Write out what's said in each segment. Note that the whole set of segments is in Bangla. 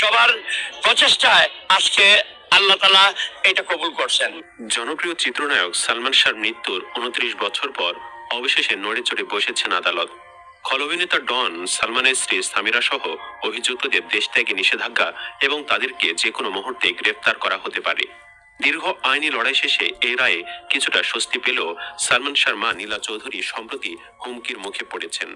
সবার প্রচেষ্টায় আজকে আল্লাহ তালা এটা কবুল করছেন। জনপ্রিয় চিত্রনায়ক সালমান শাহর মৃত্যুর উনত্রিশ বছর পর অবশেষে নড়ে চড়ে বসেছেন আদালত। খল অভিনেতা ডন, সালমানের স্ত্রী সামিরা সহ অভিযুক্তদের দেশ ত্যাগে নিষেধাজ্ঞা এবং তাদেরকে যে কোনো মুহূর্তে গ্রেফতার করা হতে পারে। দীর্ঘ আইনি লড়াই শেষে এই রায়ে কিছুটা স্বস্তি পেলেও সালমান শাহর মা নীলা চৌধুরী সম্প্রতি হুমকির মুখে পড়েছেন।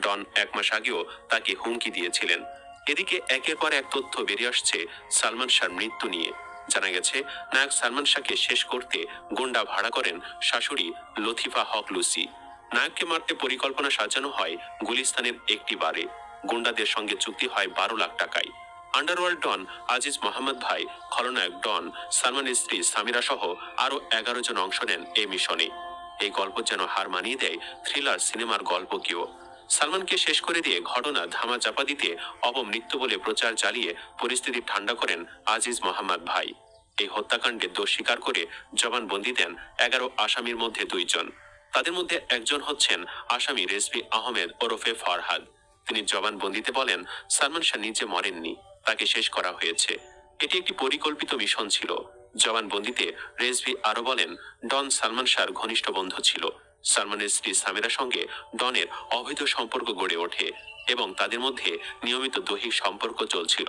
ডন এক মাস আগেও তাকে হুমকি দিয়েছিলেন। এদিকে একের পর এক তথ্য বেরিয়ে আসছে সালমান শাহর মৃত্যু নিয়ে। জানা গেছে, নায়ক সালমান শাহকে শেষ করতে গুন্ডা ভাড়া করেন শাশুড়ি লতিফা হক লুসি। নায়ককে মারতে পরিকল্পনা সাজানো হয় গুলিস্তানের একটি বারে। গুন্ডাদের সঙ্গে চুক্তি হয় বারো লাখ টাকায়। আন্ডারওয়ার্ল্ড ডন আজিজ মোহাম্মদ ভাই, খলনায়ক ডন, সালমানের স্ত্রী সামিরা সহ আরও এগারো জন অংশ নেন এই মিশনে। এই গল্প যেন হার মানিয়ে দেয় থ্রিলার সিনেমার গল্প গল্পকেও। সালমানকে শেষ করে দিয়ে ঘটনা ধামা চাপা দিতে অপমৃত্যু বলে প্রচার চালিয়ে পরিস্থিতি ঠান্ডা করেন আজিজ মোহাম্মদ ভাই। এই হত্যাকাণ্ডে দোষ স্বীকার করে জবানবন্দি দেন এগারো আসামির মধ্যে দুইজন। তাদের মধ্যে একজন হচ্ছেন আসামি রেজবি আহমেদ ওরফে ফরহাদ। তিনি জবানবন্দিতে বলেন, সালমান শাহ নিজে মরেননি, তাকে শেষ করা হয়েছে। এটি একটি পরিকল্পিত মিশন ছিল। জবানবন্দিতে রেজভি আরও বলেন, ডন সালমান শাহর ঘনিষ্ঠ বন্ধু ছিল। সালমানের স্ত্রী সামিরার সঙ্গে ডনের অবৈধ সম্পর্ক গড়ে ওঠে এবং তাদের মধ্যে নিয়মিত দৈহিক সম্পর্ক চলছিল।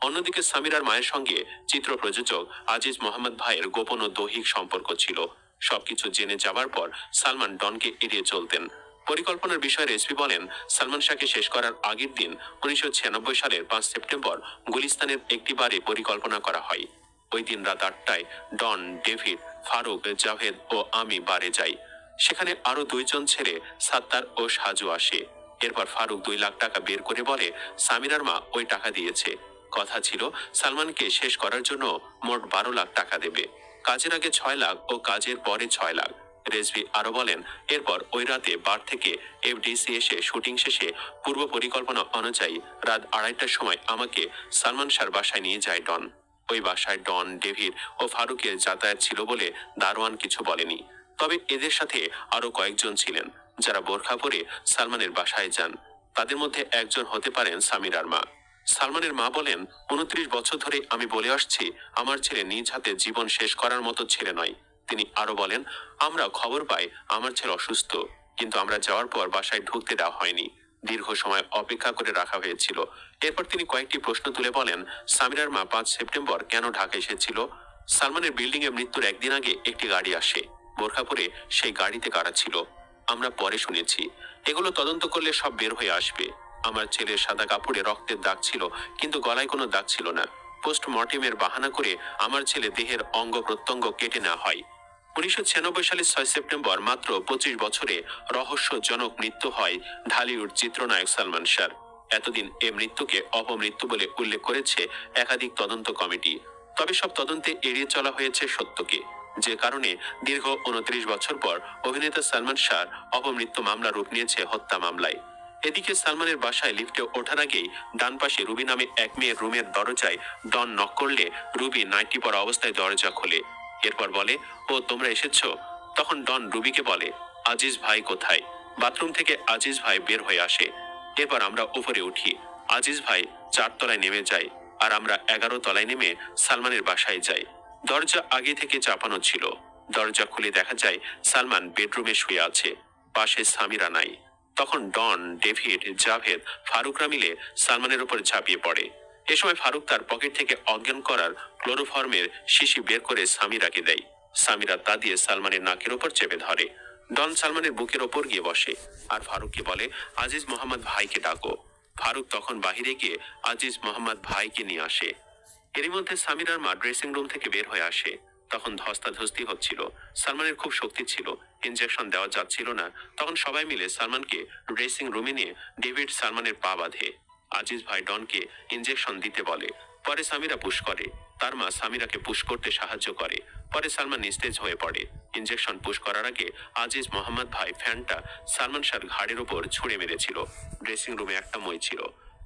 অন্যদিকে সামিরার মায়ের সঙ্গে চিত্র প্রযোজক আজিজ মোহাম্মদ ভাইয়ের গোপন ও দৈহিক সম্পর্ক ছিল। সবকিছু জেনে যাবার পর সালমান ডনকে এড়িয়ে চলতেন। পরিকল্পনার বিষয়ে এসপি বলেন, সালমান শাহকে শেষ করার আগের দিন উনিশশো ছিয়ানব্বই সালের পাঁচ সেপ্টেম্বর গুলিস্তানের একটি বারে পরিকল্পনা করা হয়। ওই দিন রাত আটটায় ডন, ডেভিড, ফারুক, জাভেদ ও আমি বারে যাই। সেখানে আরও দুইজন ছেলে, সাত্তার ও সাজু আসে। এরপর ফারুক দুই লাখ টাকা বের করে বলে, সামিরার মা ওই টাকা দিয়েছে। কথা ছিল, সালমানকে শেষ করার জন্য মোট বারো লাখ টাকা দেবে। কাজের আগে ছয় লাখ ও কাজের পরে ছয় লাখ। রেজভি আরও বলেন, এরপর ওই রাতে বার থেকে এফডিসি এসে শুটিং শেষে পূর্ব পরিকল্পনা অনুযায়ী রাত আড়াইটার সময় আমাকে সালমান শাহর বাসায় নিয়ে যায় ডন। ওই বাসায় ডন, ডেভিড ও ফারুকের যাতায়াত ছিল বলে দারোয়ান কিছু বলেনি। তবে এদের সাথে আরও কয়েকজন ছিলেন, যারা বোরখা পরে সালমানের বাসায় যান। তাদের মধ্যে একজন হতে পারেন সামিরার মা সালমানের মা বলেন, উনত্রিশ বছর ধরে আমি বলে আসছি, আমার ছেলে নিজ হাতে জীবন শেষ করার মতো ছেলে নয়। তিনি আরও বলেন, আমরা খবর পাই, আমার ছেলে অসুস্থ, কিন্তু আমরা যাওয়ার পর বাসায় ঢুকতে দেওয়া হয়নি। দীর্ঘ সময় অপেক্ষা করে রাখা হয়েছিল। এরপর তিনি কয়েকটি প্রশ্ন তুলে বলেন সামিরার মা পাঁচ সেপ্টেম্বর কেন ঢাকা এসেছিল? সালমানের বিল্ডিং মৃত্যুর একদিন আগে একটি গাড়ি আসে। বোরখা পরে সেই গাড়িতে কারা ছিল, আমরা পরে শুনেছি। এগুলো তদন্ত করলে সব বের হয়ে আসবে। আমার ছেলের সাদা কাপড়ে রক্তের দাগ ছিল, কিন্তু গলায় কোনো দাগ ছিল না। পোস্টমর্টেমের বাহানা করে আমার ছেলে দেহের অঙ্গ প্রত্যঙ্গ কেটে নেওয়া হয়। উনিশশো ছিয়ানব্বই সালের ছয় সেপ্টেম্বর মাত্র পঁচিশ বছরে রহস্যজনক মৃত্যু হয় ঢালিউড চিত্রনায়ক সালমান শাহ। এতদিন এ মৃত্যুকে অপমৃত্যু বলে উল্লেখ করেছে একাধিক তদন্ত কমিটি। তবে সব তদন্তে এড়িয়ে চলা হয়েছে সত্যকে। যে কারণে দীর্ঘ উনত্রিশ বছর পর অভিনেতা সালমান শাহ অপমৃত্যু মামলা রূপ নিয়েছে হত্যা মামলায়। এদিকে সালমানের বাসায় লিফটে ওঠার আগেই ডান পাশে রুবি নামে এক মেয়ের রুমের দরজায় ডন নক করলে রুবি নাইটি পরা অবস্থায় দরজা খোলে। এরপর বলে, ও, তোমরা এসেছ? তখন ডন রুবিকে বলে, আজিজ ভাই কোথায়? বাথরুম থেকে আজিজ ভাই বের হয়ে আসে। এরপর আমরা উপরে উঠি। আজিজ ভাই চার তলায় নেমে যায় আর আমরা এগারো তলায় নেমে সালমানের বাসায় যাই। দরজা আগে থেকে চাপানো ছিল। দরজা খুলে দেখা যায় সালমান বেডরুমে শুয়ে আছে, পাশে সামিরা নাই। তখন ডন, ডেভিড, জাভেদ, ফারুকরা মিলে সালমানের উপর ঝাঁপিয়ে পড়ে। এ সময় ফারুক তার পকেট থেকে অজ্ঞান করার ক্লোরোফর্মের শিশি বের করে সামিরাকে দেয়। সামিরা তা দিয়ে সালমানের নাকের ওপর চেপে ধরে। ডন সালমানের বুকের ওপর গিয়ে বসে আর ফারুককে বলে, আজিজ মোহাম্মদ ভাইকে ডাকো। ফারুক তখন বাহিরে গিয়ে আজিজ মোহাম্মদ ভাইকে নিয়ে আসে। এরই মধ্যে সামিরার মা ড্রেসিং রুম থেকে বের হয়ে আসে। তখন ধস্তাধস্তি হচ্ছিল। সালমানের খুব শক্তি ছিল। ইনজেকশন দেওয়া যাচ্ছিল না। তখন সবাই মিলে সালমানকে ড্রেসিং রুমে নিয়ে ডেভিড সালমানের পা বাঁধে। আজিজ ভাই ডনকে ইনজেকশন দিতে বলে। পরে সামিরা পুশ করে। তার মা সামিরাকে পুশ করতে সাহায্য করে। পরে সালমান নিস্তেজ হয়ে পড়ে। ইনজেকশন পুশ করার আগে আজিজ মোহাম্মদ ভাই ফ্যানটা সালমান শাহর ঘাড়ের ওপর ছুঁড়ে মেরেছিল। ড্রেসিং রুমে একটা মই ছিল।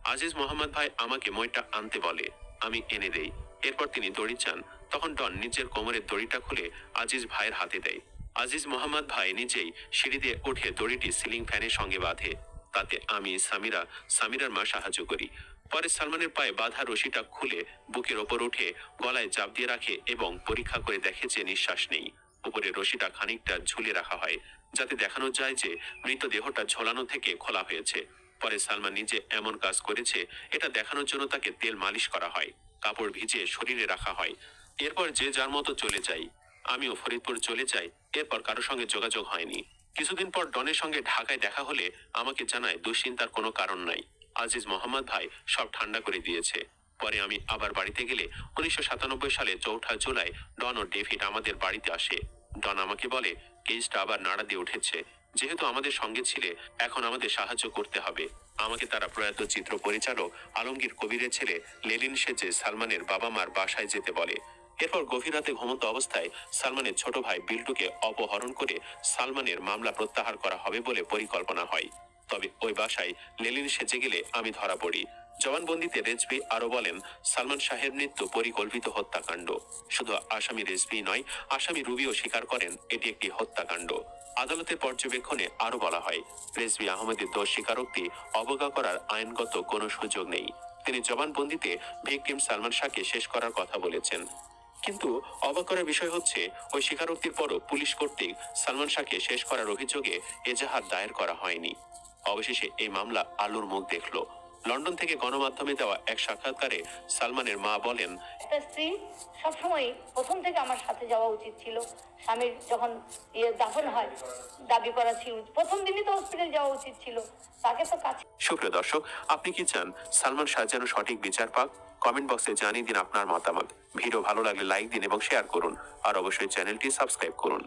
আজিজ মোহাম্মদ ভাই আমাকে মইটা আনতে বলে। আমি এনে দেই। এরপর তিনি দড়ি চান। তখন ডন নিজের কোমরের দড়িটা খুলে আজিজ ভাইয়ের হাতে দেয়। আজিজ মোহাম্মদ ভাই নিজেই সিঁড়ি দিয়ে উঠে দড়িটি সিলিং ফ্যানের সঙ্গে বাঁধে। তাতে আমি, সামিরা, সামিরার মা সাহায্য করি। পরে সালমানের পায়ে বাধা রশিটা খুলে বুকের ওপর উঠে গলায় চাপ দিয়ে রাখে এবং পরীক্ষা করে দেখে যে নিঃশ্বাস নেই। উপরে রশিটা খানিকটা ঝুলে রাখা হয়, যাতে দেখানো যায় যে মৃতদেহটা ঝোলানো থেকে খোলা হয়েছে। পরে সালমান নিজে এমন কাজ করেছে, এটা দেখানোর জন্য তাকে তেল মালিশ করা হয়, কাপড় ভিজিয়ে শরীরে রাখা হয়। এরপর যে যার মতো চলে যাই, আমিও ফরিদপুর চলে যাই, এরপর কারও সঙ্গে যোগাযোগ হয়নি। কিছুদিন পর ডনের সঙ্গে ঢাকায় দেখা হলে আমাকে জানায় দুশ্চিন্তার কোনো কারণ নাই। আজিজ মোহাম্মদ ভাই সব ঠান্ডা করে দিয়েছে। পরে আমি আবার বাড়িতে গেলে উনিশশো সাতানব্বই সালে চৌঠা জুলাই ডন ও ডেভিড আমাদের বাড়িতে আসে। ডন আমাকে বলে, কেসটা আবার নাড়া দিয়ে উঠেছে। যেহেতু আমাদের সঙ্গে ছিলে, এখন আমাদের সাহায্য করতে হবে। আমাকে তারা প্রয়াত চিত্র পরিচালক আলমগীর কবিরের ছেলে, লেলিন সেজে সালমানের বাবা মার বাসায় যেতে বলে। এরপর গভীর রাতে ঘুমন্ত অবস্থায় সালমানের ছোট ভাই বিল্টুকে অপহরণ করে সালমানের মামলা প্রত্যাহার করা হবে বলে পরিকল্পনা হয়। তবে ওই বাসায় লেলিন সেজে গেলে আমি ধরা পড়ি। জবানবন্দিতে রেজবি আরও বলেন, সালমান শাহের মৃত্যু পরিকল্পিত হত্যাকাণ্ড। শুধু আসামি রেজবি নয়, আসামি রুবিও স্বীকার করেন, এটি একটি হত্যাকাণ্ড। আদালতের পর্যবেক্ষণে আরও বলা হয় রেজবি আহমেদের দোষ স্বীকারোক্তি অবজ্ঞা করার আইনগত কোনো সুযোগ নেই। তিনি জবানবন্দিতে ভিকটিম সালমান শাহকে শেষ করার কথা বলেছেন। কিন্তু অবাক করার বিষয় হচ্ছে, ওই স্বীকারোক্তির পরও পুলিশ কর্তৃক সালমান শাহকে শেষ করার অভিযোগে এজাহার দায়ের করা হয়নি। অবশেষে এই মামলা আলুর মুখ দেখল। লন্ডন থেকে গণমাধ্যমে দেওয়া এক সাক্ষাৎকারে সালমানের মা বলেন স্ত্রী সবসময় প্রথম থেকে আমার সাথে যাওয়া উচিত ছিল। স্বামীর যখন ইয়ে দাফন হয় দাবি করা ছিল প্রথম দিনই তো হসপিটাল যাওয়া উচিত ছিল। তাকে তো কাছে সুপ্রিয় দর্শক আপনি কি চান সালমান শাহ যেন সঠিক বিচার পাক? কমেন্ট বক্সে জানিয়ে দিন আপনার মতামত। ভিডিও ভালো লাগলে লাইক দিন এবং শেয়ার করুন। আর অবশ্যই চ্যানেলটি সাবস্ক্রাইব করুন।